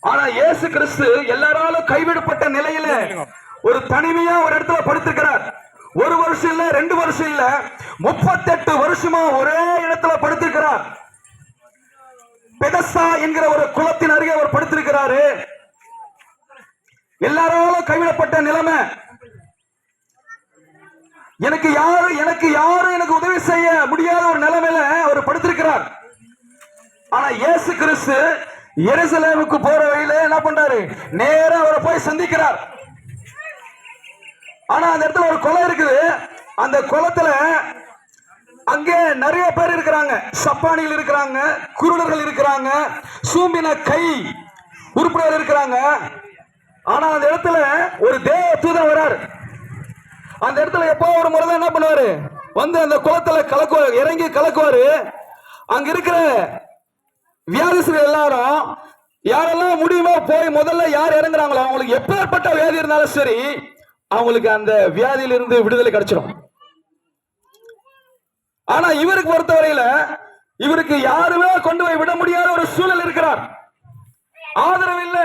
ஆனா இயேசு கிறிஸ்து எல்லாராலும் கைவிடப்பட்ட நிலையில ஒரு தனிமையா ஒரு இடத்துல படுத்திருக்கிறார். ஒரு வருஷம் இல்ல ரெண்டு வருஷம் இல்ல முப்பத்தெட்டு வருஷமா ஒரே இடத்துல படுத்திருக்கிறார். பெதஸ்தா என்கிற ஒரு குளத்தின் அருகே அவர் படுத்திருக்கிறாரு. எல்லாராலும் கைவிடப்பட்ட நிலைமை. எனக்கு யாரு எனக்கு யாரும் எனக்கு உதவி செய்ய முடியாத ஒரு நிலைமையில அவர் படுத்திருக்கிறார். ஆனா இயேசு கிறிஸ்து எருசலேமுக்கு போற வழியில என்ன பண்றாரு? நேரம் அவரை போய் சந்திக்கிறார். ஆனா அந்த இடத்துல ஒரு குளம் இருக்குது. அந்த குளத்துல அங்கே நிறைய பேர் இருக்கிறாங்க. சப்பானிகள் இருக்கிறாங்க குருடர்கள் இருக்கிறாங்க சூம்பின கை உறுப்பினர் இருக்கிறாங்க. ஆனா அந்த இடத்துல ஒரு தேவ தூதன் வராரு அந்த இடத்துல எப்போ ஒரு முறை என்ன பண்ணுவாரு? வந்து அந்த குளத்துல கலக்குவார் இறங்கி கலக்குவாரு. அங்க இருக்கிற வியாதிஸ்தர்கள் எல்லாரும் யாரெல்லாம் முடியுமோ போய் முதல்ல யார் இறங்குறாங்களோ அவங்களுக்கு எப்பேற்பட்ட வியாதி இருந்தாலும் சரி அவங்களுக்கு அந்த வியாதியிலிருந்து விடுதலை கிடைச்சிடும் ஆனா இவருக்கு பொறுத்தவரையில இவருக்கு யாருமே கொண்டு போய் விட முடியாத ஒரு சூழல் இருக்கிறார். ஆதரவு இல்லை.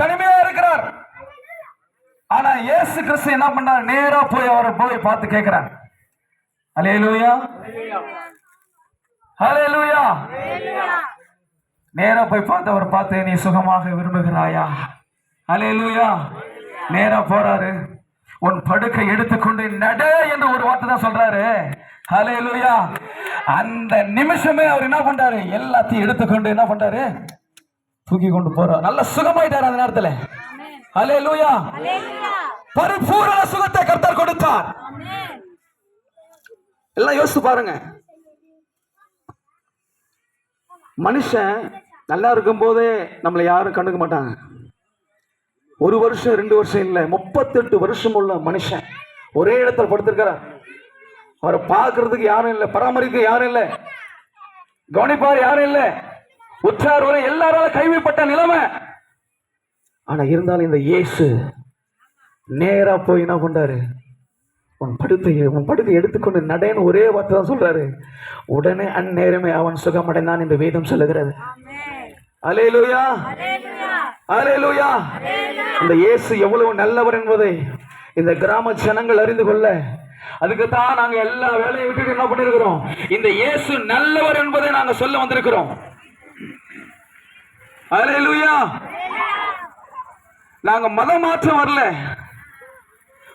தனிமையா இருக்கிறார். ஆனா இயேசு கிறிஸ்து என்ன பண்ணார்? நேரா போய் அவரை போய் பார்த்து கேட்கிறார். அலையலூயா நேரா போய் பார்த்து அவர் பார்த்து நீ சுகமாக விரும்புகிறாயா? ஹalleluya நேரா போறாரு. உன் படுக்கை எடுத்துக்கொண்டு நட என்று ஒரு வார்த்தை தான் சொல்றாரு. ஹalleluya அந்த நிமிஷமே அவர் என்ன பண்றாரு? எல்லாத்தையும் எடுத்துக்கொண்டு என்ன பண்றாரு? தூக்கி கொண்டு போறார். நல்ல சுகமாயிட்டார் அந்த நேரத்துல. ஹalleluya பரிபூரண சுகத்தை கர்த்தர் கொடுத்தார். எல்லாம் யோசிச்சு பாருங்க. மனுஷன் நல்லா இருக்கும் போதே நம்மளை யாரும் கண்டுக்க மாட்டாங்க. ஒரு வருஷம் ரெண்டு வருஷம் இல்லை முப்பத்தெட்டு வருஷம் உள்ள மனுஷன் ஒரே இடத்துல படுத்திருக்கிறார். அவரை பார்க்கறதுக்கு யாரும் இல்லை பராமரிக்க யாரும் இல்லை கவனிப்பார் யாரும் இல்லை. உற்றார் வரை எல்லாரால கைவிப்பட்ட நிலைமை. ஆனா இருந்தாலும் இந்த இயேசு நேரா போய் என்ன பண்றாரு? உன் படுத்தை உன் படுக்கை எடுத்துக்கொண்டு நடேன்னு ஒரே வார்த்தை தான் சொல்றாரு. உடனே அந்நேரமே அவன் சுகமடைந்தான் என்று வேதம் சொல்லுகிறது. அலேலூயா அலேலூயா இந்த இயேசு எவ்வளவு நல்லவர் என்பதை இந்த கிராம ஜனங்கள் அறிந்து கொள்ள அதுக்கு தான் நாங்க எல்லா வேலையை விட்டுட்டு என்ன பண்ணிருக்கிறோம்? இந்த இயேசு நல்லவர் என்பதை நாங்க சொல்ல வந்திருக்கிறோம். அலேலூயா நாங்க மத மாற்றம் வரல.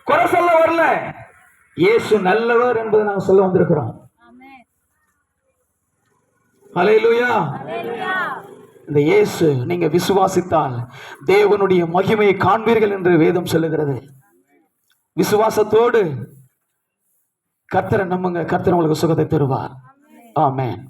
குறை சொல்ல வரல. இயேசு நல்லவர் என்பதை நாங்க சொல்ல வந்திருக்கிறோம். அலையிலுயா இந்த இயேசு நீங்க விசுவாசித்தால் தேவனுடைய மகிமையை காண்பீர்கள் என்று வேதம் சொல்லுகிறது. விசுவாசத்தோடு கர்த்தரை நம்புங்க. கர்த்தர் உங்களுக்கு சுகத்தை தருவார். ஆமென்